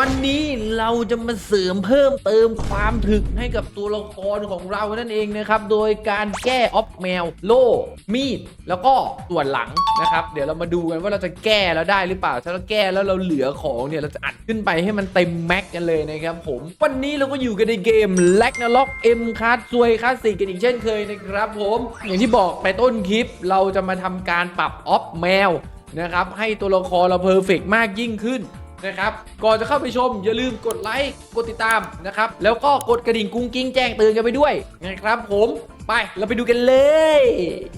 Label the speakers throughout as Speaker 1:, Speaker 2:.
Speaker 1: วันนี้เราจะมาเสริมเพิ่มเติมความถึกให้กับตัวละครของเรานั่นเองนะครับ โดยการแก้ออฟแมว โล่ มีด แล้วก็ส่วนหลังนะครับ เดี๋ยวเรามาดูกันว่าเราจะแก้แล้วได้หรือเปล่า ถ้าเราแก้แล้วเราเหลือของเนี่ย เราจะอัดขึ้นไปให้มันเต็มแม็กกันเลยนะครับผม วันนี้เราก็อยู่กันในเกม l a g n a r o k M คาร์ดซวยคลาสสิกกันอีกเช่นเคยนะครับผม อย่างที่บอกไปต้นคลิป เราจะมาทำการปรับออฟแมวนะครับให้ตัวละครเราเพอร์เฟกมากยิ่งขึ้น นะครับ ก่อนจะเข้าไปชมอย่าลืมกดไลค์กดติดตามนะครับ แล้วก็กดกระดิ่งกุ้งกิ้งแจ้งเตือนกันไปด้วยนะครับผมไปเราไปดูกันเลย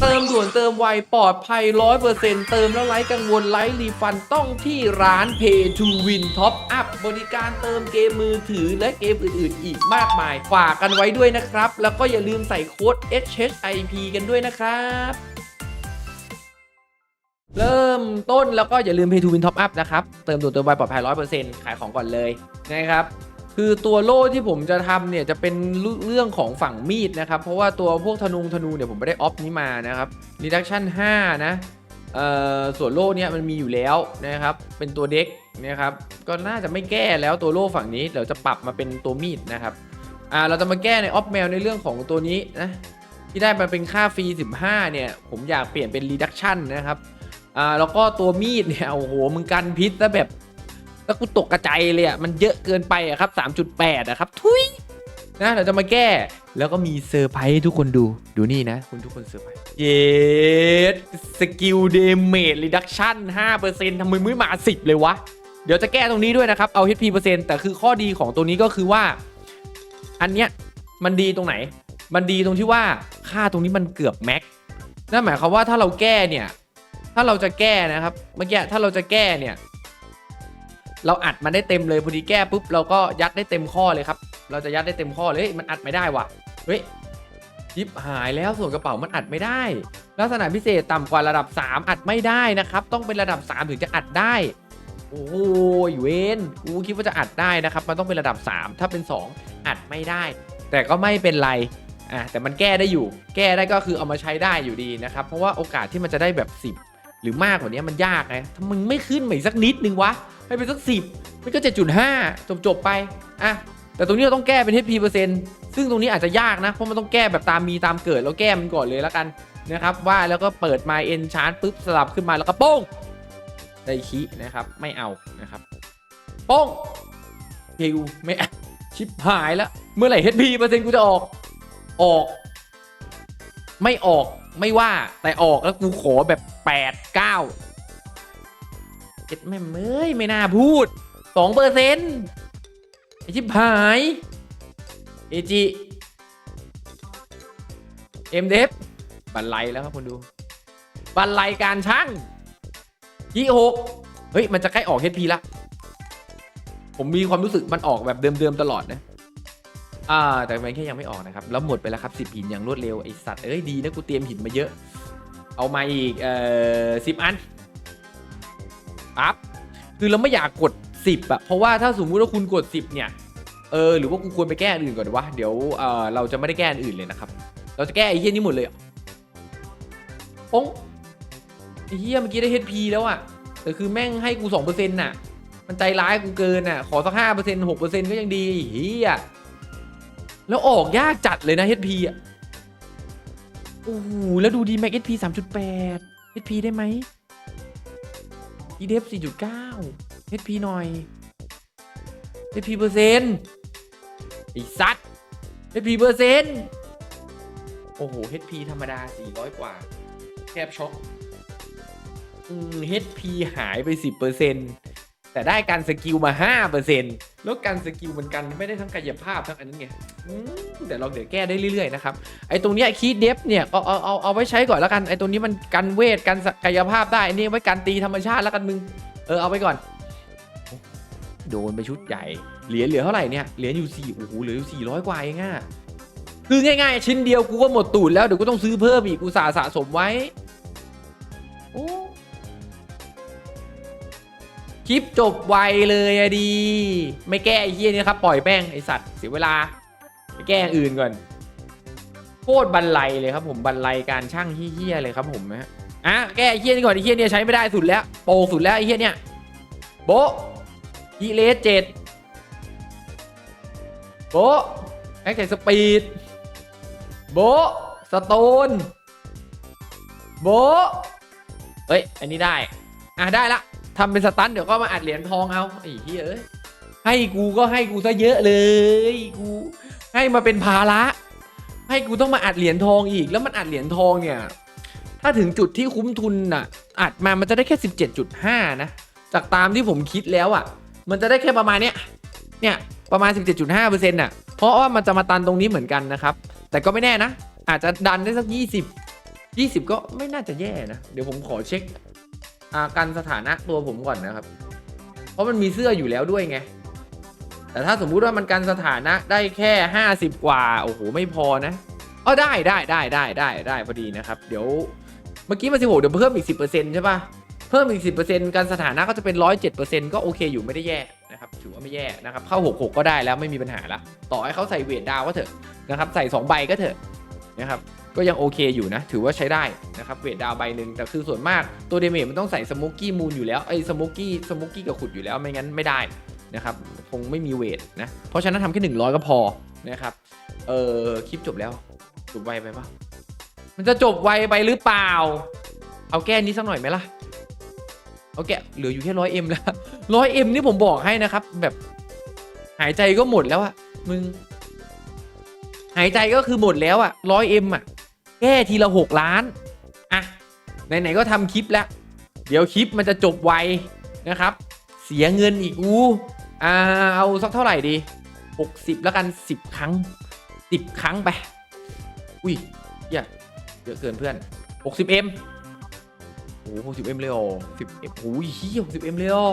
Speaker 1: เติมด่วนเติมไวปลอดภัย 100%เติมแล้วไร้กังวลไร้รีฟันต้องที่ร้าน Pay to Win Top Up บริการเติมเกมมือถือและเกมอื่นๆ อีกมากมาย ฝากกันไว้ด้วยนะครับ แล้วก็อย่าลืมใส่โค้ด HHIP กันด้วยนะครับ เริ่มต้นแล้วก็อย่าลืม Pay to Win Top Up นะครับ เติมตัวเติมไวปลอดภัย 100%ขายของก่อนเลยนะครับคือตัวโล่ที่ผมจะทำเนี่ยจะเป็นเรื่องของฝั่งมีดนะครับ เพราะว่าตัวพวกธนูธนูเนี่ยผมไม่ได้ออฟนี้มานะครับ Reduction 5 นะเอ่อส่วนโล่เนี่ยมันมีอยู่แล้วนะครับ เป็นตัวเด็กนะครับ ก็น่าจะไม่แก้แล้วตัวโล่ฝั่งนี้เดี๋ยวจะปรับมาเป็นตัวมีดนะครับอ่าเราจะมาแก้ในออฟแมวในเรื่องของตัวนี้นะที่ได้มาเป็นค่าฟรี 15 เนี่ย ผมอยากเปลี่ยนเป็น Reduction นะครับ อ่าแล้วก็ตัวมีดเนี่ยโอ้โหมึงกันพิษซะแบบแล้วกูตกกระจายเลยอะมันเยอะเกินไปอะครับ 3.8อะครับ ทุยนะเดี๋ยวจะมาแก้แล้วก็มีเซอร์ไพรส์ให้ทุกคนดูดูนี่นะ คุณทุกคนเซอร์ไพรส์เยสสกิลเดเมจรีดักชั่น5%ทำไมไม่มา 10 เลยวะ เดี๋ยวจะแก้ตรงนี้ด้วยนะครับ เอา HP เปอร์เซ็นต์แต่คือข้อดีของตัวนี้ก็คือว่า อันเนี้ยมันดีตรงไหน มันดีตรงที่ว่าค่าตรงนี้มันเกือบแม็กนั่นหมายความว่าถ้าเราแก้เนี่ย ถ้าเราจะแก้นะครับ เมื่อกี้ถ้าเราจะแก้เนี่ย เราอัดมันได้เต็มเลยพอดีแก้ปุ๊บเราก็ยัดได้เต็มข้อเลยครับ เราจะยัดได้เต็มข้อเลยมันอัดไม่ได้ว่ะเฮ้ยยิบหายแล้วส่วนกระเป๋ามันอัดไม่ได้ ลักษณะพิเศษต่ำกว่าระดับ 3 อัดไม่ได้นะครับ ต้องเป็นระดับ 3 ถึงจะอัดได้ โอ้ยเวนกูคิดว่าจะอัดได้นะครับ มันต้องเป็นระดับ 3 ถ้าเป็น 2 อัดไม่ได้ แต่ก็ไม่เป็นไรอะแต่มันแก้ได้อยู่ แก้ได้ก็คือเอามาใช้ได้อยู่ดีนะครับ เพราะว่าโอกาสที่มันจะได้แบบ 10 หรือมากกว่านี้มันยากไงถ้ามึงไม่ขึ้นมาอีกสักนิดนึงวะ ให้เป็นสักสิบมันก็7.5จบจบไป อะ แต่ตรงนี้เราต้องแก้เป็น HP เปอร์เซ็นต์ซึ่งตรงนี้อาจจะยากนะ เพราะมันต้องแก้แบบตามมีตามเกิด แล้วแก้มันก่อนเลยแล้วกันนะครับว่าแล้วก็เปิดมาเอ็นชาร์ปุ๊บสลับขึ้นมาแล้วก็โป้งได้คีนะครับไม่เอานะครับโป้งฮิวไม่ชิบหายแล้ว เมื่อไหร่ HP เปอร์เซ็นต์กูจะออกออก ไม่ออกไม่ว่าแต่ออกแล้วกูขอแบบ8 9เก้าเจ็ดแม่เอ้ยไม่น่าพูดสองเปอร์เซ็นต์ไอชิบหายเอจิเอ็มเดฟบันไลแล้วครับคุณดู บันไลการช่างยี่หกเฮ้ย มันจะใกล้ออก HP ละ ผมมีความรู้สึกมันออกแบบเดิมๆตลอดนะ อ่า แต่มันแค่ยังไม่ออกนะครับ แล้วหมดไปแล้วครับสิบหินอย่างรวดเร็วไอสัตว์เอ้ยดีนะกูเตรียมหินมาเยอะ เอามาอีกเอ่อสิบอันปั๊บคือเราไม่อยากกด10อะเพราะว่าถ้าสมมุติว่าคุณกด10เนี่ยเออหรือว่ากูควรไปแก้อันอื่นก่อนดีวะเดี๋ยวเออเราจะไม่ได้แก้อันอื่นเลยนะครับ เราจะแก้ไอ้เหี้ยนี้หมดเลยอะปงไอ้เหี้ยเมื่อกี้ได้ HP แล้วอะแต่คือแม่งให้กู2%น่ะ มันใจร้ายกูเกินน่ะ ขอสัก5% 6%ก็ยังดีไอเหี้ย แล้วออกยากจัดเลยนะ HP อะ โอ้โห แล้วดูดีแม็ก HP 3.8 HP ได้ไหม e d f 4.9 HP หน่อย HP เปอร์เซ็นต์ไอ้สัตว์ HP เปอร์เซ็นต์โอ้โห HP ธรรมดา 400 กว่า แคบช็อกอืม HP หายไป 10% แต่ได้การสกิลมา 5%แล้วการสกิลมันกันไม่ได้ทั้งกายภาพทั้งอันนั้นไงอืมแต่เราเดี๋ยวแก้ได้เรื่อยๆนะครับไอ้ตรงเนี้ยคีดเดฟเนี่ยก็เอาเอาเอาไว้ใช้ก่อนแล้วกันไอ้ตรงนี้มันกันเวทกันกายภาพได้นนี้ไว้การตีธรรมชาติแล้วกันมึงเออเอาไปก่อน โดนไปชุดใหญ่เหรียญเหลือเท่าไหร่เนี่ยเหรียญอยู่สี่โอ้โหเหลืออยู่สี่ร้อยกว่าเองอะคือง่ายๆ ชิ้นเดียวกูก็หมดตูดแล้วเดี๋ยวกูต้องซื้อเพิ่มอีกกูสาสะสมไว้โอ้ คลิปจบไวเลยอะดี ไม่แก้ไอ้เหี้ยนี่ครับ ปล่อยแป้งไอสัตว์เสียเวลา ไปแก้อ,อื่นก่อน โคตรบันไลเลยครับผมบันไลการช่างเฮี้ยเลยครับผมนะฮะอะแก้ไอ้เฮี้ยนี่ก่อนไอ้เฮี้ยเนี่ยใช้ไม่ได้สุดแล้วโปรสุดแล้วไอ้เฮี้ยเนี่ยโบะอีเลสเจ็ดโบแอคแท็สปีดโบสโตนโบเอ้ย อันนี้ได้ อะ ได้ละ ทำเป็นสตันเดี๋ยวก็มาอัดเหรียญทองเอาไอ้เหี้ยเอ้ยให้กูก็ให้กูซะเยอะเลยกูให้มาเป็นภาระ ให้กูต้องมาอัดเหรียญทองอีกแล้วมันอัดเหรียญทองเนี่ย ถ้าถึงจุดที่คุ้มทุนน่ะ อัดมามันจะได้แค่ 17.5 นะ จากตามที่ผมคิดแล้วอะ มันจะได้แค่ประมาณเนี้ยเนี่ยประมาณ 17.5%น่ะเพราะว่ามันจะมาตันตรงนี้เหมือนกันนะครับ แต่ก็ไม่แน่นะ อาจจะดันได้สัก 20 20 ก็ไม่น่าจะแย่นะ เดี๋ยวผมขอเช็ค อาการสถานะตัวผมก่อนนะครับ เพราะมันมีเสื้ออยู่แล้วด้วยไง แต่ถ้าสมมุติว่ามันกันสถานะได้แค่ 50 กว่า โอ้โห ไม่พอนะอ๋อได้ได้ได้ได้ได้ได้พอดีนะครับ เดี๋ยวเมื่อกี้มา16เดี๋ยวเพิ่มอีก 10%ใช่ปะเพิ่มอีก 10%การสถานะก็จะเป็น 107%ก็โอเคอยู่ไม่ได้แย่นะครับ ถือว่าไม่แย่นะครับ เข้า 66 ก็ได้แล้วไม่มีปัญหาละ ต่อให้เขาใส่เวทดาวก็เถอะนะครับ ใส่ 2 ใบก็เถอะนะครับ ก็ยังโอเคอยู่นะ ถือว่าใช้ได้นะครับเวทดาวใบหนึ่งแต่คือส่วนมากตัวเดเมจมันต้องใส่สโมกกี้มูนอยู่แล้วไอ้สโมกกี้สโมกกี้กับขุดอยู่แล้วไม่งั้นไม่ได้นะครับคงไม่มีเวทนะ เพราะฉะนั้นทำแค่ 100 ก็พอนะครับเออคลิปจบแล้วจบไวไปปะมันจะจบไวไปหรือเปล่า เอาแก้นี้สักหน่อยไหมล่ะเอาแกะเหลืออยู่แค่ร้อยเอ็มแล้วร้อยเอ็มนี่ผมบอกให้นะครับ แบบหายใจก็หมดแล้วอะมึง หายใจก็คือหมดแล้วอะร้อยเอ็มอะ แก้ทีละหกล้าน อะ ไหน ๆ ก็ทำคลิปแล้ว เดี๋ยวคลิปมันจะจบไวนะครับ เสียเงินอีกอู้อ่าเอาสักเท่าไหร่ดีหกสิบแล้วกันสิบครั้งสิบครั้งไป อุ้ยเหี้ยเยอะเกินเพื่อนหกสิบเอ็มโอ้หกสิบเอ็มเลยอ๋อสิบเอ็มโอ้ยเฮียหกสิบเอ็มเลยอ๋อ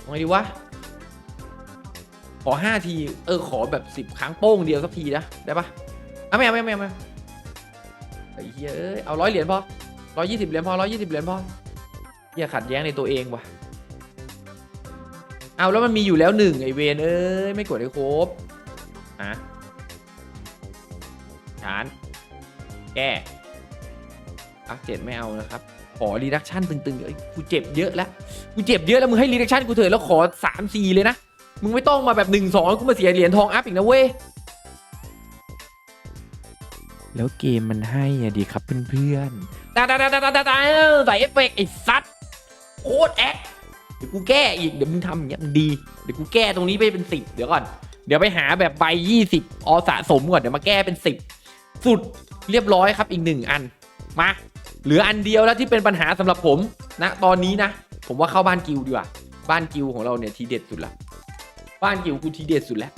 Speaker 1: เอาไงดีวะ ขอห้าที เออ ขอแบบสิบ10 ครั้งโป้งเดียวสักทีนะ ได้ปะเอาไม่เอาไม่เอาไม่เอา ไม่เอาไอ้เหี้ยเอ้ยเอาร้อยเหรียญพอร้อยยี่สิบเหรียญพอร้อยยี่สิบเหรียญพอเหี้ยขัดแย้งในตัวเองว่ะเอาแล้วมันมีอยู่แล้วหนึ่งไอเวนเอ้ยไม่กดให้ครบอะฐาน แก้อะเจ็ดไม่เอานะครับ ขอรีดักชั่นตึงๆเอ้ยกูเจ็บเยอะแล้วกูเจ็บเยอะแล้วมึงให้รีดักชั่นกูเถอะแล้วขอสามสี่เลยนะ มึงไม่ต้องมาแบบ1นสองกูมาเสียเหรียญทองอัพอีกนะเว้ย แล้วเกมมันให้อะดีครับเพื่อนๆตาตาตาตาตาตาตาใส่เอฟเฟกต์ไอ้สัตว์โคตรแอคเดี๋ยวกูแก้อีกเดี๋ยวมึงทำอย่างเงี้ยมันดีเดี๋ยวกูแก้ตรงนี้ไปเป็นสิบเดี๋ยวก่อนเดี๋ยวไปหาแบบใบยี่สิบอสะสมก่อนเดี๋ยวมาแก้เป็นสิบสุดเรียบร้อยครับอีกหนึ่งอันมาเหลืออันเดียวแล้วที่เป็นปัญหาสำหรับผมนะตอนนี้นะ ผมว่าเข้าบ้านกิวดีกว่าบ้านกิวของเราเนี่ยทีเด็ดสุดละบ้านกิวกูทีเด็ดสุดแล้ว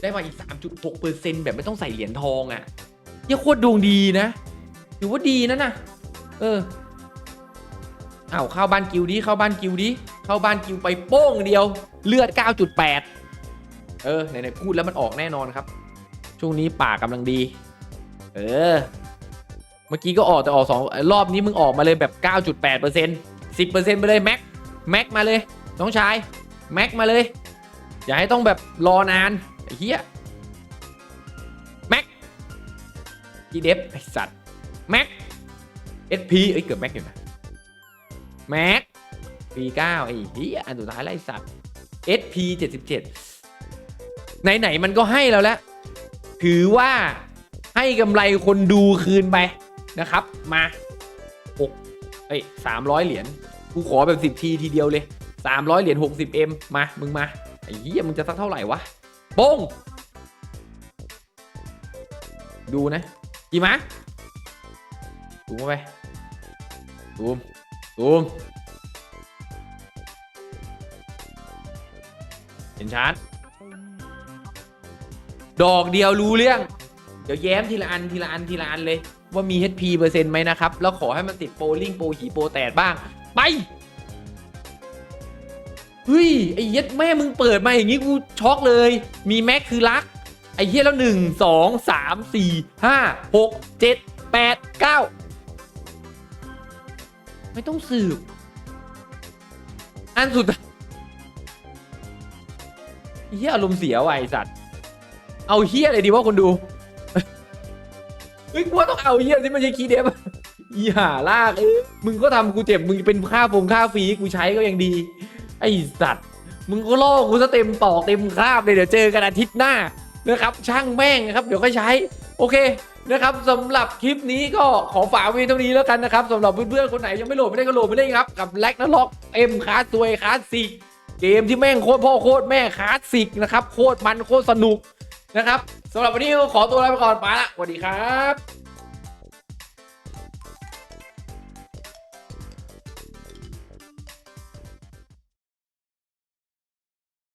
Speaker 1: ได้มาอีก 3.6เปอร์เซ็นต์แบบไม่ต้องใส่เหรียญทองอะ่ะ ยังโคตรดวงดีนะถือว่าดีนะนะเออเอาเข้าบ้านกิวดิเข้าบ้านกิวดิเข้าบ้านกิวไปโป้งเดียว เลือด 9.8 เออไหนๆพูดแล้วมันออกแน่นอนครับ ช่วงนี้ป่ากำลังดี เออ เมื่อกี้ก็ออกแต่ออกสองรอบนี้มึงออกมาเลยแบบ 9.8เปอร์เซ็นต์10เปอร์เซ็นต์ไปเลยแม็กแม็กมาเลย น้องชาย แม็กมาเลย อย่าให้ต้องแบบรอนานเหี้ย กีเดฟไอสัตว์แม็กเอสพีเอ้ยเกือบแม็กอยู่นะแม็กปีเก้าไอ้เหี้ยอันสุดท้ายไล่สัตว์เอสพีเจ็ดสิบเจ็ดไหนๆมันก็ให้เราแล้ว ถือว่าให้กำไรคนดูคืนไปนะครับ มาหกเอ้ยสามร้อยเหรียญกูขอแบบสิบทีทีเดียวเลยสามร้อยเหรียญหกสิบเอ็มมา มึงมาไอ้เหี้ยมึงจะสักเท่าไหร่วะโป้งดูนะ กี่มะซูมเข้าไปซูมซูมเห็นชัดดอกเดียวรู้เรื่อง เดี๋ยวแย้มทีละอันทีละอันทีละอันเลย ว่ามี HP เปอร์เซ็นต์ไหมนะครับ แล้วขอให้มันติดโปรลิงโปรหีโปรแตดบ้าง ไปเฮ้ยไอ้เย็ดแม่มึงเปิดมาอย่างงี้กูช็อกเลย มีแม็กคือรัก ไอ้เหี้ยแล้วหนึ่งสองสามสี่ห้าหกเจ็ดแปดเก้าไม่ต้องสืบ อันสุดเหี้ยอารมณ์เสียว่ะไอสัตว์ เอาเหี้ยอะไรดีวะคนดูเฮ้ยกูว่าต้องเอาเหี้ยที่มันใช่คีย์เดฟอีห่าลากเอ้ยมึงก็ทำกูเจ็บ มึงเป็นค่าฟงค่าฟรีกูใช้ก็ยังดี ไอสัตว์ มึงก็ล่อกูซะเต็มตอกเต็มคราบเลยเดี๋ยวเจอกันอาทิตย์หน้า นะครับช่างแม่งนะครับเดี๋ยวค่อยใช้โอเคนะครับสำหรับคลิปนี้ก็ขอฝากไว้เท่านี้แล้วกันนะครับสำหรับเพื่อนๆคนไหนยังไม่โหลดไม่ได้ก็โหลดไม่ได้ครับกับแล็กนัล็อกเอ็มคาสซวยคาสสิกเกมที่แม่งโคตรพ่อโคตรแม่คลาสสิกนะครับโคตรมันโคตรสนุกนะครับสำหรับวันนี้ก็ขอตัวลาไปก่อนไปละสวัสดีครับ